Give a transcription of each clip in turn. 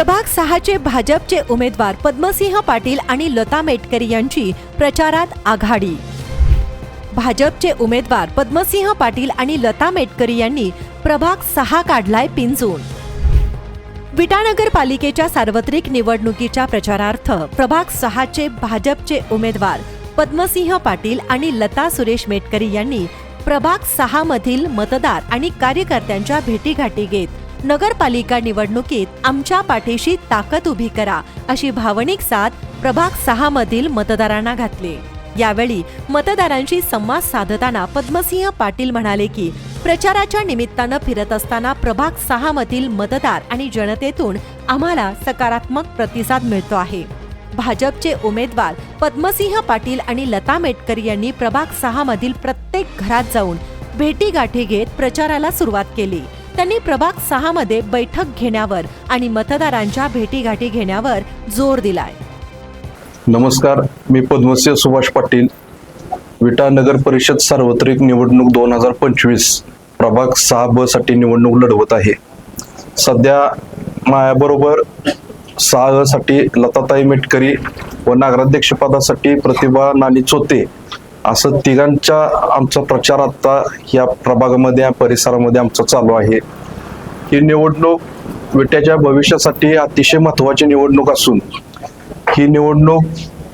प्रभाग सहाचे भाजपचे उमेदवार पद्मसिंह पाटील आणि लता मेटकरी यांची प्रचारात आघाडी. भाजपचे उमेदवार पद्मसिंह पाटील आणि लता मेटकरी यांनी प्रभाग सहा काढलाय पिंजून. विटानगर पालिकेच्या सार्वत्रिक निवडणुकीच्या प्रचारार्थ प्रभाग सहाचे भाजपचे उमेदवार पद्मसिंह पाटील आणि लता सुरेश मेटकरी यांनी प्रभाग सहा मधील मतदार आणि कार्यकर्त्यांच्या भेटीगाठी घेत नगरपालिका निवडणुकीत आमच्या पाठीशी ताकद उभी करा अशी भावनिक साथ प्रभाग सहा मधील मतदारांना घातली. यावेळी मतदारांशी संवाद साधताना पद्मसिंह पाटील म्हणाले की प्रचाराच्या निमित्तानं फिरत असताना प्रभाग सहा मधील मतदार आणि जनतेतून आम्हाला सकारात्मक प्रतिसाद मिळतो आहे. भाजपचे उमेदवार पद्मसिंह पाटील आणि लता मेटकर यांनी प्रभाग सहा मधील प्रत्येक घरात जाऊन भेटीगाठी घेत प्रचाराला सुरुवात केली. त्यांनी प्रभाग सहा मध्ये बैठक घेण्यावर आणि मतदारांच्या भेटीगाठी घेण्यावर जोर दिलाय. नमस्कार मी पद्मसिंह सुभाष पाटील विटा नगर परिषद सार्वत्रिक निवडणूक दोन हजार पंचवीस प्रभाग सहा ब साठी निवडणूक लढवत आहे. सध्या मायाबरोबर सहा साठी लताताई मेटकरी व नगराध्यक्षपदासाठी प्रतिभा नानी चोते असं तिघांच्या आमचा प्रचार आता या प्रभागामध्ये या परिसरामध्ये आमचा चालू आहे. ही निवडणूक विट्याच्या भविष्यासाठी अतिशय महत्वाची निवडणूक असून ही निवडणूक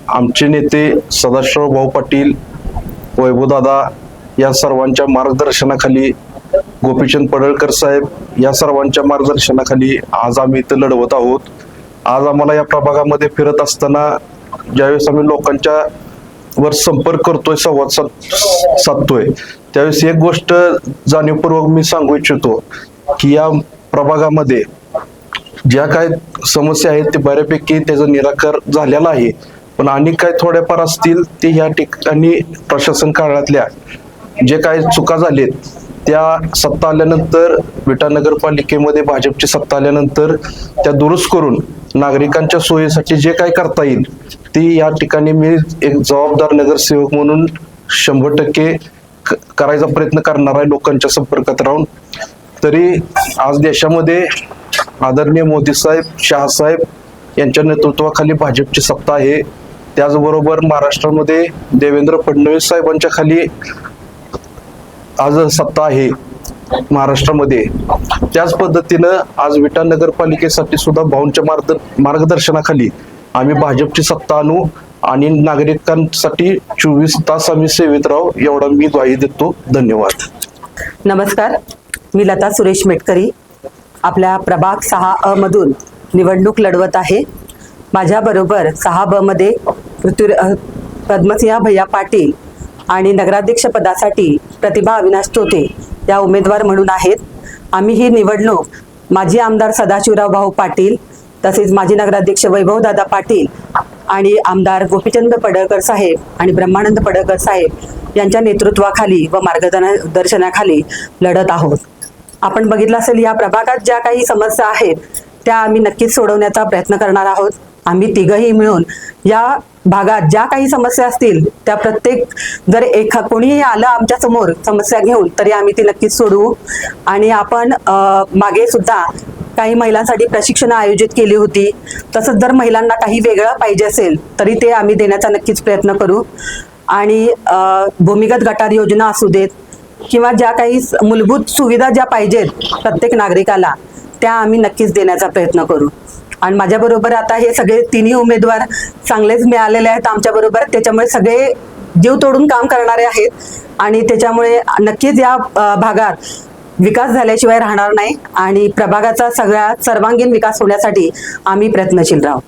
आमचे नेते सदाशिव भाऊ पाटील वैभवदादा या सर्वांच्या मार्गदर्शनाखाली गोपीचंद पडळकर साहेब या सर्वांच्या मार्गदर्शनाखाली आज आम्ही इथं लढवत आहोत. आज आम्हाला या प्रभागामध्ये फिरत असताना ज्यावेळेस आम्ही लोकांच्या वर संपर्क करतोय संवाद साध- साधतोय. त्यावेळेस एक गोष्ट जाणीवपूर्वक मी सांगू इच्छितो की या प्रभागामध्ये ज्या काय समस्या आहेत ते बऱ्यापैकी त्याचं निराकार झालेला आहे. पण आणि काय थोड्याफार असतील ते या ठिकाणी प्रशासन काळातल्या जे काय चुका झालेत त्या सत्ता आल्यानंतर विटा नगरपालिकेमध्ये भाजपची सत्ता आल्यानंतर त्या दुरुस्त करून नागरिकांच्या सोयीसाठी जे काय करता येईल ती या ठिकाणी मी एक जबाबदार नगरसेवक म्हणून शंभर टक्के करायचा प्रयत्न करणार आहे लोकांच्या संपर्कात राहून. तरी आज देशामध्ये आदरणीय मोदी साहेब शहासाहेब यांच्या नेतृत्वाखाली भाजपची सत्ता आहे. त्याचबरोबर महाराष्ट्रामध्ये देवेंद्र फडणवीस साहेबांच्या खाली आज सत्ता आहे महाराष्ट्रामध्ये. त्याच पद्धतीनं आज विटा नगरपालिकेसाठी सुद्धा भाऊंच्या मार्ग मार्गदर्शनाखाली आम्ही भाजपची सत्ता आणू आणि नागरिकांसाठी चोवीस तास आम्ही सेवेत राहू एवढा मी ग्वाही देतो. धन्यवाद. नमस्कार. मी लता सुरेश मेटकरी आपल्या प्रभाग सहा अ मधून निवडणूक लढवत आहे. माझ्याबरोबर सहा ब मध्ये पृथ्वी पद्मसिंह भैया पाटील आणि नगराध्यक्षपदासाठी प्रतिभा अविनाश तोते या उमेदवार म्हणून आहेत. आम्ही ही निवडणूक माजी आमदार सदाशिवराव भाऊ पाटील तसेच माजी नगराध्यक्ष वैभवदादा पाटील आणि आमदार गोपीचंद पडळकर साहेब आणि ब्रह्मानंद पडळकर साहेब यांच्या नेतृत्वाखाली व मार्गदर्शनाखाली लढत आहोत. आपण बघितलं असेल या प्रभागात ज्या काही समस्या आहेत त्या आम्ही नक्कीच सोडवण्याचा प्रयत्न करणार आहोत. आम्ही तिघही मिळून या भागात ज्या काही समस्या असतील त्या प्रत्येक जर एखा कोणीही आलं आमच्यासमोर समस्या घेऊन तरी आम्ही ती नक्कीच सोडवू. आणि आपण मागे सुद्धा काही महिलांसाठी प्रशिक्षण आयोजित केली होती. तसंच जर महिलांना काही वेगळं पाहिजे असेल तरी ते आम्ही देण्याचा नक्कीच प्रयत्न करू. आणि भूमिगत गटार योजना असू देत किंवा ज्या काही मूलभूत सुविधा ज्या पाहिजेत प्रत्येक नागरिकाला त्या आम्ही नक्कीच देण्याचा प्रयत्न करू. आणि माझ्याबरोबर आता हे सगळे तिन्ही उमेदवार चांगलेच मिळालेले आहेत आमच्याबरोबर. त्याच्यामुळे सगळे जीव तोडून काम करणारे आहेत. आणि त्याच्यामुळे नक्कीच या भागात विकास झाल्याशिवाय राहणार नाही. आणि प्रभागाचा सगळ्या सर्वांगीण विकास होण्यासाठी आम्ही प्रयत्नशील राहू.